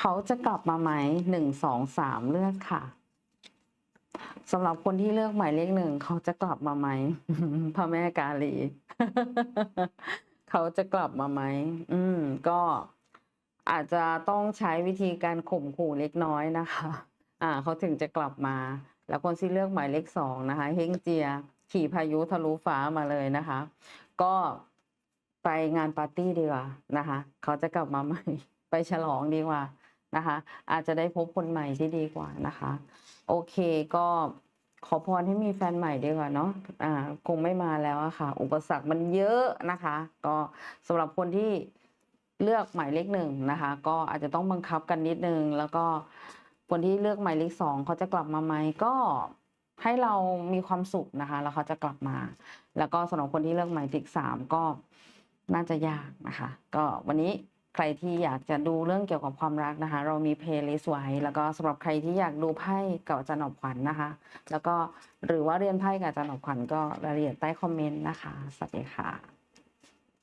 เขาจะกลับมาไหมหนึ่งสองสามเลือกค่ะสำหรับคนที่เลือกหมายเลขหนึ่งเขาจะกลับมาไหมพระแม่กาลี เขาจะกลับมาไหมอืม ก็อาจจะต้องใช้วิธีการข่มขู่เล็กน้อยนะคะ อ่า เขาถึงจะกลับมา แล้วคนที่เลือกหมายเลขสองนะคะ เฮงเจีย ขี่พายุทะลุฟ้ามาเลยนะคะ ก็ไปงานปาร์ตี้ดีกว่านะคะ เขาจะกลับมาใหม่ ไปฉลองดีกว่า นะคะ อาจจะได้พบคนใหม่ที่ดีกว่านะคะ โอเคก็ขอพรให้มีแฟนใหม่ดีกว่าเนาะอ่าคงไม่มาแล้วอะค่ะ อุปสรรคมันเยอะนะคะ ก็สำหรับคนที่เลือกหมายเลขหนึ่งนะคะ ก็อาจจะต้องบังคับกันนิดนึง แล้วก็คนที่เลือกหมายเลขสองเขาจะกลับมาไหมก็ให้เรามีความสุขนะคะ แล้วเขาจะกลับมา แล้วก็สำหรับคนที่เลือกหมายเลขสามก็น่าจะยากนะคะ ก็วันนี้ ใครที่อยากจะดูเรื่องเกี่ยวกับความรักนะคะ เรามีเพลย์ลิสต์ไว้แล้วก็สำหรับใครที่อยากดูไพ่กับอาจารย์หนอบขวัญนะคะ แล้วก็หรือว่าเรียนไพ่กับอาจารย์หนอบขวัญก็รายละเอียดใต้คอมเมนต์นะคะสวัสดีค่ะ